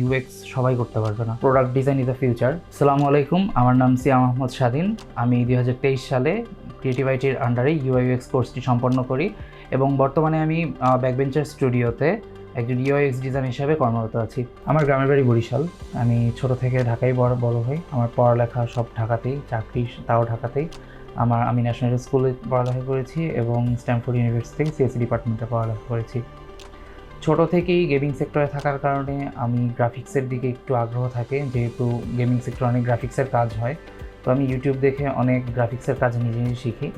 UX সবাই করতে পারবে না। Product design is the future সালামু আলাইকুম, আমার নাম সিয়াম আহমদ স্বাধীন। আমি দুই হাজার তেইশ সালে ক্রিয়েটিভ আইটির আন্ডারে ইউআইউএক্স কোর্সটি সম্পন্ন করি এবং বর্তমানে আমি ব্যাকবেঞ্চার স্টুডিওতে একজন ইউআইএক্স ডিজাইন হিসাবে কর্মরত আছি। আমার গ্রামের বাড়ি বরিশাল। আমি ছোট থেকে ঢাকায় বড় বড় হই। আমার পড়ালেখা সব ঢাকাতেই, চাকরি তাও ঢাকাতেই। আমার, আমি ন্যাশনাল স্কুলে পড়ালেখা করেছি এবং স্ট্যামফোর্ড ইউনিভার্সিটি সিএসসি ডিপার্টমেন্টে পড়ালেখা করেছি। ছোট থেকেই গেমিং সেক্টরে থাকার কারণে আমি গ্রাফিক্সের দিকে একটু আগ্রহ থাকে, যেহেতু গেমিং সেক্টরে অনেক গ্রাফিক্সের কাজ হয়, তো আমি ইউটিউব দেখে অনেক গ্রাফিক্সের কাজ নিজে নিজে শিখি।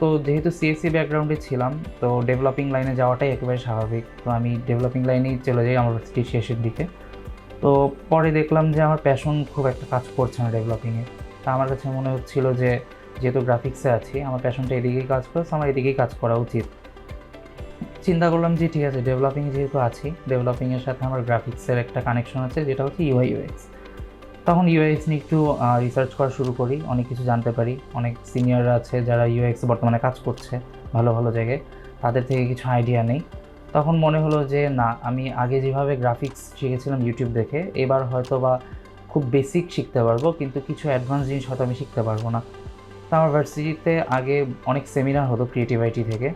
তো যেহেতু সিএসসি ব্যাকগ্রাউন্ডে ছিলাম, তো ডেভেলপিং লাইনে যাওয়াটাই একেবারে স্বাভাবিক। তো আমি ডেভেলপিং লাইনেই চলে যাই আমার ভার্সিটির শেষের দিকে। তো পরে দেখলাম যে আমার প্যাশন খুব একটা কাজ করছে না ডেভেলপিংয়ে তা আমার কাছে মনে হচ্ছিল যে, যেহেতু গ্রাফিক্সে আছি, আমার প্যাশনটা এদিকেই কাজ করছে, আমার এদিকেই কাজ করা উচিত। চিন্তা করলাম যে ঠিক আছে ডেভেলপিং যেহেতু আছি ডেভেলপিংয়ের সাথে আমার গ্রাফিক্সের একটা কানেকশন আছে, যেটা হচ্ছে ইউআই ইউএক্স তখন ইউএক্স নিয়ে একটু রিসার্চ করা শুরু করি, অনেক কিছু জানতে পারি। অনেক সিনিয়ররা আছে যারা ইউএক্স বর্তমানে কাজ করছে, ভালো ভালো জায়গায়। তাদের থেকে কিছু আইডিয়া নেই। তখন মনে হলো যে, না, আমি আগে যেভাবে গ্রাফিক্স শিখেছিলাম ইউটিউব দেখে, এবার হয়তো বা খুব বেসিক শিখতে পারব, কিন্তু কিছু অ্যাডভান্স জিনিস হয়তো আমি শিখতে পারব না। তো আমার ভার্সিটিতে আগে অনেক সেমিনার হতো ক্রিয়েটিভ আইটি থেকে।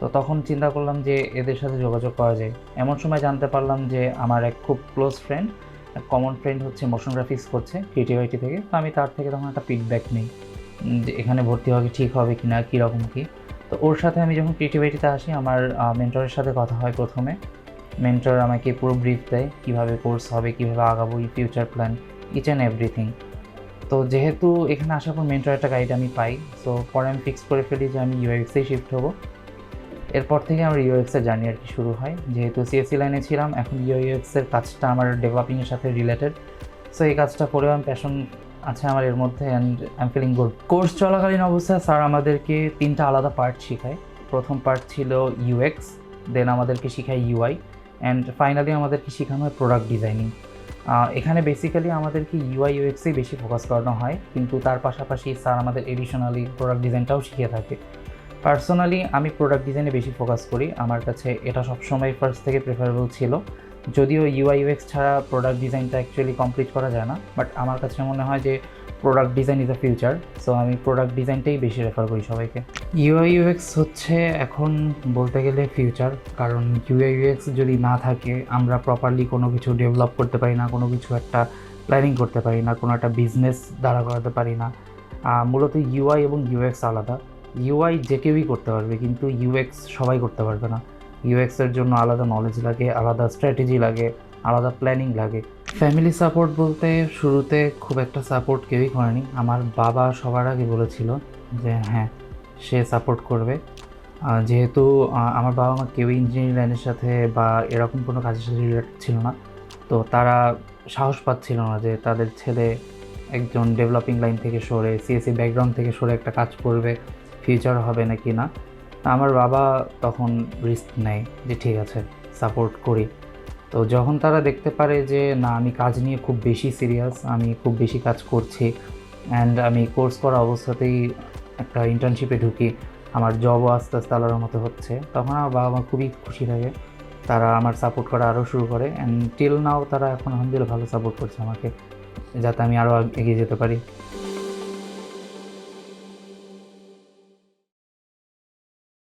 তো তখন চিন্তা করলাম যে এদের সাথে যোগাযোগ করা যায়। এমন সময় জানতে পারলাম যে আমার এক খুব ক্লোজ ফ্রেন্ড কমন ফ্রেন্ড হচ্ছে মোশন গ্রাফিক্স করছে ক্রিয়েটিভিটি থেকে। তো আমি তার থেকে তখন একটা ফিডব্যাক নিই যে এখানে ভর্তি হবে ঠিক হবে কি না কীরকম কী। তো ওর সাথে আমি যখন ক্রিয়েটিভিটিতে আসি, আমার মেন্টরের সাথে কথা হয় প্রথমে। মেন্টর আমাকে পুরো ব্রিফ দেয়, কীভাবে কোর্স হবে, কীভাবে আগাবো future plan each and everything তো যেহেতু এখানে আসার পর মেন্টর একটা গাইড আমি পাই সো পরে আমি ফিক্স করে ফেলি যে আমি ইউএক্সেই শিফট হব। এরপর থেকে আমার ইউএক্সের জার্নি আর কি শুরু হয়। যেহেতু সিএসসি লাইনে ছিলাম, এখন ইউএক্সের কাজটা আমার ডেভেলপিংয়ের সাথে রিলেটেড সো এই কাজটা করেও আমি প্যাশন আছে আমার এর মধ্যে and I feeling good course চলাকালীন অবস্থায় স্যার আমাদেরকে তিনটা আলাদা পার্ট শেখায়। প্রথম পার্ট ছিল ইউএক্স দেন আমাদেরকে শেখায় ইউআই অ্যান্ড ফাইনালি আমাদেরকে শেখানো হয় প্রোডাক্ট ডিজাইনিং এখানে বেসিক্যালি আমাদেরকে ইউআই ইউএক্সেই বেশি ফোকাস করানো হয়, কিন্তু তার পাশাপাশি স্যার আমাদের এডিশনালি প্রোডাক্ট ডিজাইনটাও শিখিয়ে থাকে। পার্সোনালি আমি প্রোডাক্ট ডিজাইনে বেশি ফোকাস করি। আমার কাছে এটা সবসময় ফার্স্ট থেকে প্রেফারেবল ছিল। যদিও ইউআই ইউএক্স ছাড়া প্রোডাক্ট ডিজাইনটা অ্যাকচুয়ালি কমপ্লিট করা যায় না বাট আমার কাছে মনে হয় যে product design is the future so আমি প্রোডাক্ট ডিজাইনটাই বেশি রেফার করি সবাইকে। ইউআই ইউএক্স হচ্ছে এখন বলতে গেলে ফিউচার কারণ ইউআই ইউএক্স যদি না থাকে, আমরা প্রপারলি কোনো কিছু ডেভেলপ করতে পারি না, কোনো কিছু একটা প্ল্যানিং করতে পারি না, কোনো একটা বিজনেস দাঁড়া করাতে পারি না। মূলত ইউআই এবং ইউএক্স আলাদা। ইউআই যে কেউই করতে পারবে, কিন্তু ইউএক্স সবাই করতে পারবে না। ইউএক্সের জন্য আলাদা নলেজ লাগে, আলাদা স্ট্র্যাটেজি লাগে, আলাদা প্ল্যানিং লাগে। ফ্যামিলি সাপোর্ট বলতে শুরুতে খুব একটা সাপোর্ট কেউই করেনি। আমার বাবা সবার আগে বলেছিল যে হ্যাঁ সে সাপোর্ট করবে। যেহেতু আমার বাবা মা কেউই ইঞ্জিনিয়ারিং লাইনের সাথে বা এরকম কোনো কাজের সাথে রিলেটেড ছিল না। তো তারা সাহস পাচ্ছিল না যে তাদের ছেলে একজন ডেভেলপিং লাইন থেকে সরে সিএসসি ব্যাকগ্রাউন্ড থেকে সরে একটা কাজ করবে। ফিউচার হবে না কি না, আমার বাবা তখন রিস্ক নেয় যে ঠিক আছে সাপোর্ট করি। তো যখন তারা দেখতে পারে যে, না, আমি কাজ নিয়ে খুব বেশি সিরিয়াস আমি খুব বেশি কাজ করছি অ্যান্ড আমি কোর্স করা অবস্থাতেই একটা ইন্টার্নশিপে ঢুকি, আমার জবও আস্তে আস্তে আলাদার মতো হচ্ছে, তখন আমার বাবা মা খুবই খুশি থাকে। তারা আমার সাপোর্ট করা আরও শুরু করে অ্যান্ড টিল নাও তারা এখন আলহামদুলিল্লাহ ভালো সাপোর্ট করছে আমাকে, যাতে আমি আরও এগিয়ে যেতে পারি।